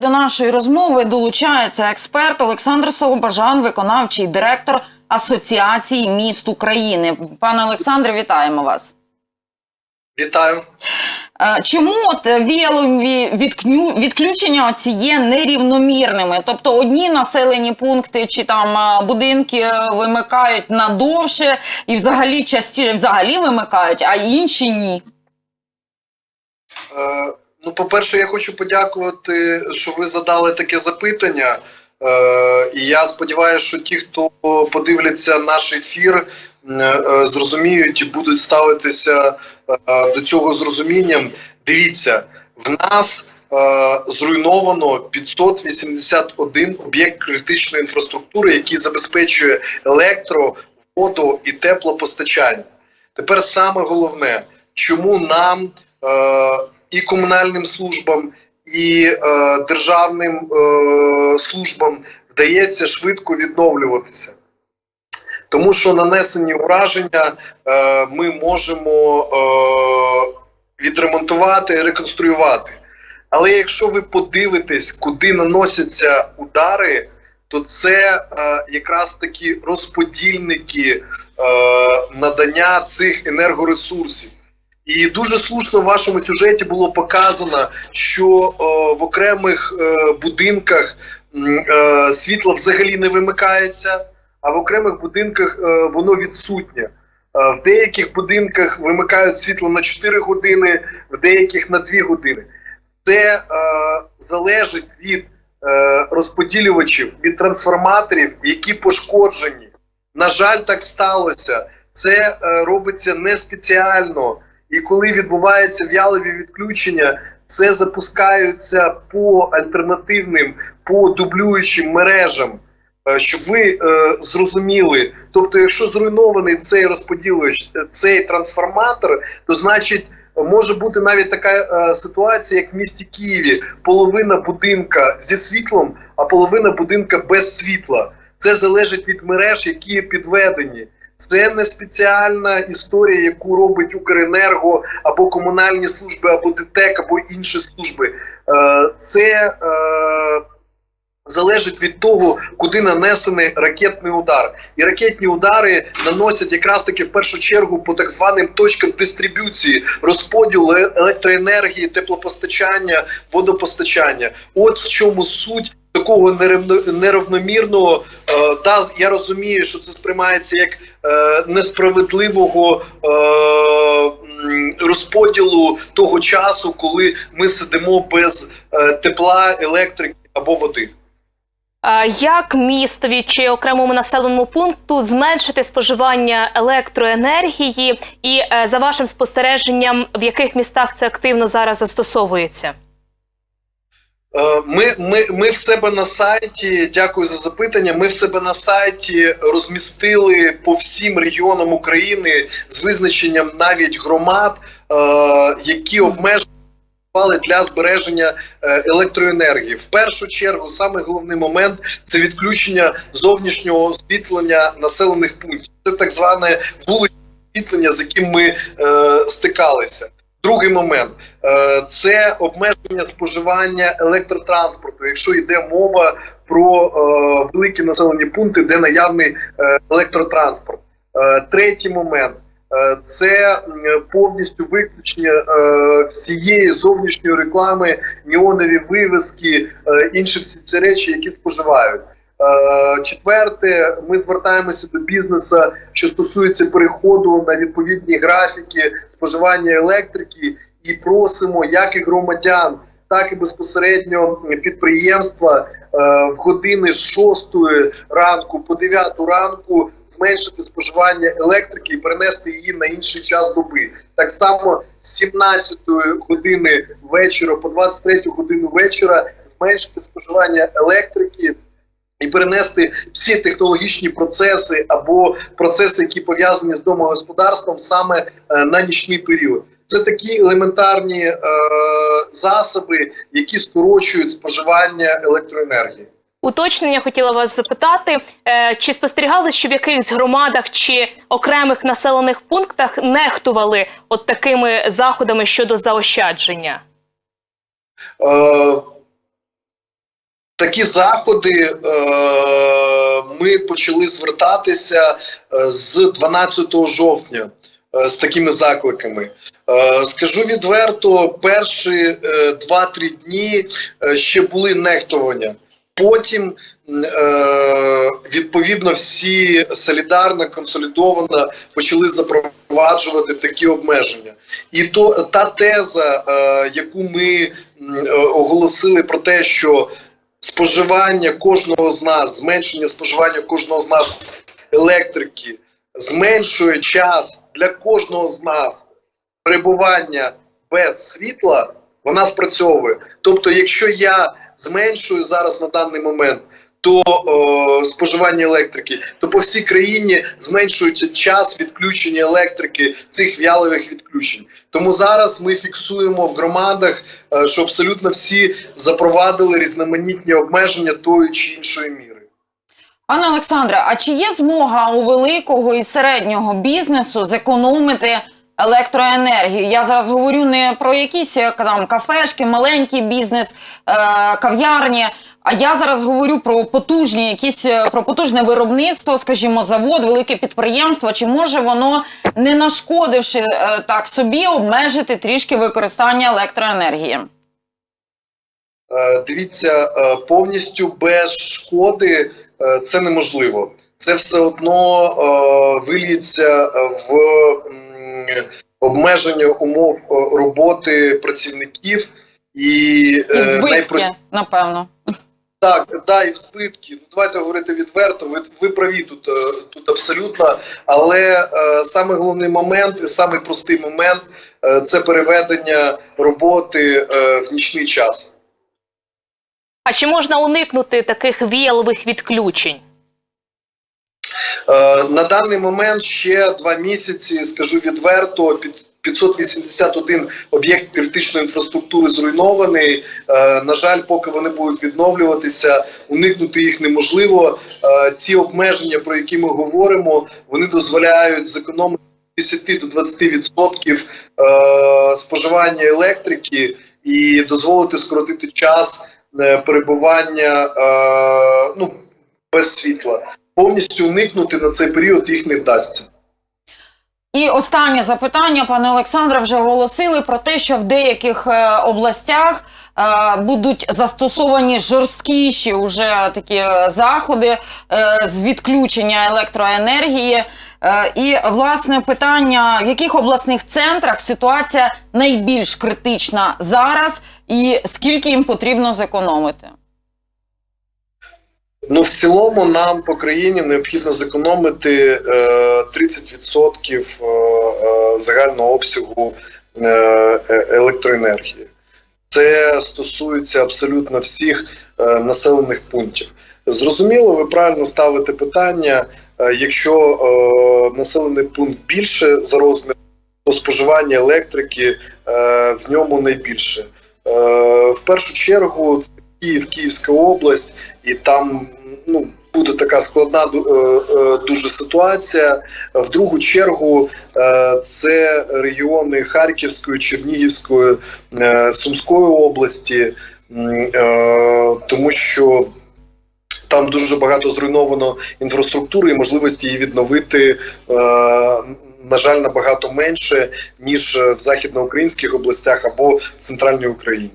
До нашої розмови долучається експерт Олександр Солобажан, виконавчий директор Асоціації міст України. Пане Олександре, вітаємо вас. Вітаю. Е, Чому от віялові відключення оці є нерівномірними? Тобто одні населені пункти чи там е, будинки е, вимикають надовше і взагалі частіше взагалі вимикають, а інші ні. Е, ну, по-перше, я хочу подякувати, що ви задали таке запитання. Е, і я сподіваюся, що ті, хто подивляться наш ефір, е, зрозуміють і будуть ставитися е, до цього з розумінням. Дивіться, в нас е, зруйновано 581 об'єкт критичної інфраструктури, який забезпечує електро, воду і теплопостачання. Тепер саме головне, чому нам е, і комунальним службам, і е, державним е, службам вдається швидко відновлюватися. Тому що нанесені ураження е, ми можемо е, відремонтувати, реконструювати. Але якщо ви подивитесь, куди наносяться удари, то це е, якраз такі розподільники е, надання цих енергоресурсів. І дуже слушно в вашому сюжеті було показано, що е, в окремих е, будинках м, е, світло взагалі не вимикається, а в окремих будинках е, воно відсутнє. В деяких будинках вимикають світло на 4 години, в деяких на 2 години. Це е, залежить від е, розподілювачів, від трансформаторів, які пошкоджені. На жаль, так сталося. Це е, робиться не спеціально. І коли відбуваються в'ялові відключення, це запускаються по альтернативним, по дублюючим мережам, Е, щоб ви е, зрозуміли. Тобто, якщо зруйнований цей розподілювач, е, цей трансформатор, то значить. Може бути навіть така е, ситуація, як в місті Києві: половина будинка зі світлом, а половина будинка без світла. Це залежить від мереж, які підведені. Це не спеціальна історія, яку робить Укренерго або комунальні служби, або ДТЕК, або інші служби. Е, Це е, залежить від того, куди нанесений ракетний удар. І ракетні удари наносять якраз таки в першу чергу по так званим точкам дистриб'юції, розподілу е- електроенергії, теплопостачання, водопостачання. От в чому суть. Такого неравномірного, е, та я розумію, що це сприймається як е, несправедливого е, розподілу того часу, коли ми сидимо без тепла, електрики або води. Як містові чи окремому населеному пункту зменшити споживання електроенергії, і за вашим спостереженням, в яких містах це активно зараз застосовується? Е, Ми, ми, ми в себе на сайті, дякую за запитання. Ми в себе на сайті розмістили по всім регіонам України з визначенням навіть громад, е, які обмежені для збереження е, електроенергії. В першу чергу, саме головний момент це відключення зовнішнього освітлення населених пунктів. Це так зване вуличне освітлення, з яким ми е, стикалися. Другий момент е, це обмеження споживання електротранспорту, якщо йде мова про е, великі населені пункти, де наявний е, електротранспорт. Третій момент це повністю виключення всієї зовнішньої реклами, неонові вивіски, е, інші всі ці речі, які споживають. Е, Четверте, ми звертаємося до бізнесу, що стосується переходу на відповідні графіки споживання електрики, і просимо як і громадян, так і безпосередньо підприємства е, в години з 6 ранку по 9 ранку зменшити споживання електрики і перенести її на інший час доби. Так само з 17 години вечора по 23 годину вечора зменшити споживання електрики і перенести всі технологічні процеси або процеси, які пов'язані з домогосподарством, саме е, на нічний період. Це такі елементарні е, засоби, які скорочують споживання електроенергії. Уточнення хотіла вас запитати, е, чи спостерігали, що в якихось громадах чи окремих населених пунктах нехтували от такими заходами щодо заощадження? Е, такі заходи е, ми почали звертатися е, з 12 жовтня е, з такими закликами. Е, Скажу відверто, перші е, 2-3 дні ще були нехтування. Потім відповідно всі солідарно, консолідовано почали запроваджувати такі обмеження. І то та теза, яку ми оголосили про те, що споживання кожного з нас, зменшення споживання кожного з нас електрики зменшує час для кожного з нас перебування без світла, вона спрацьовує. Тобто, якщо я зменшую зараз на даний момент то е, споживання електрики, то по всій країні зменшується час відключення електрики цих вялових відключень. Тому зараз ми фіксуємо в громадах, е, що абсолютно всі запровадили різноманітні обмеження тої чи іншої міри. Пане Олександре, а чи є змога у великого і середнього бізнесу зекономити електроенергію? Я зараз говорю не про якісь е, там кафешки, маленький бізнес, е, кав'ярні. А я зараз говорю про потужні, якісь е, про потужне виробництво, скажімо, завод, велике підприємство. Чи може воно, не нашкодивши е, так собі, обмежити трішки використання електроенергії? Е, Дивіться, повністю без шкоди це неможливо. Це все одно виліється в обмеження умов роботи працівників і, І збитки, найпрост- напевно. Так, да, і в збитки. Ну давайте говорити відверто. Ви, ви праві тут, е, тут абсолютно. Але е, саме головний момент, і самий простий момент е, це переведення роботи е, в нічний час. А чи можна уникнути таких віялових відключень? Е, На даний момент ще два місяці, скажу відверто, під 581 об'єкт критичної інфраструктури зруйнований. Е, На жаль, поки вони будуть відновлюватися, уникнути їх неможливо. Е, Ці обмеження, про які ми говоримо, вони дозволяють зекономити 10 до 20% е, споживання електрики і дозволити скоротити час перебування ну, без світла повністю уникнути на цей період їх не вдасться. І останнє запитання, пане Олександре, вже оголосили про те, що в деяких е, областях е, будуть застосовані жорсткіші уже такі е, заходи з відключення електроенергії. І власне питання: в яких обласних центрах ситуація найбільш критична зараз, і скільки їм потрібно зекономити? Ну, в цілому, нам по країні необхідно зекономити е, 30% е, е, загального обсягу е, е, електроенергії. Це стосується абсолютно всіх е, населених пунктів. Зрозуміло, ви правильно ставите питання. Е, якщо е, населений пункт більше за розміром, то споживання електрики е, в ньому найбільше. Е, в першу чергу це Київ, Київська область, і там ну, буде така складна е, е, дуже ситуація. В другу чергу е, це регіони Харківської, Чернігівської, Сумської області, тому що там дуже багато зруйновано інфраструктури і можливості її відновити. На жаль, набагато менше ніж в західноукраїнських областях або в центральній Україні.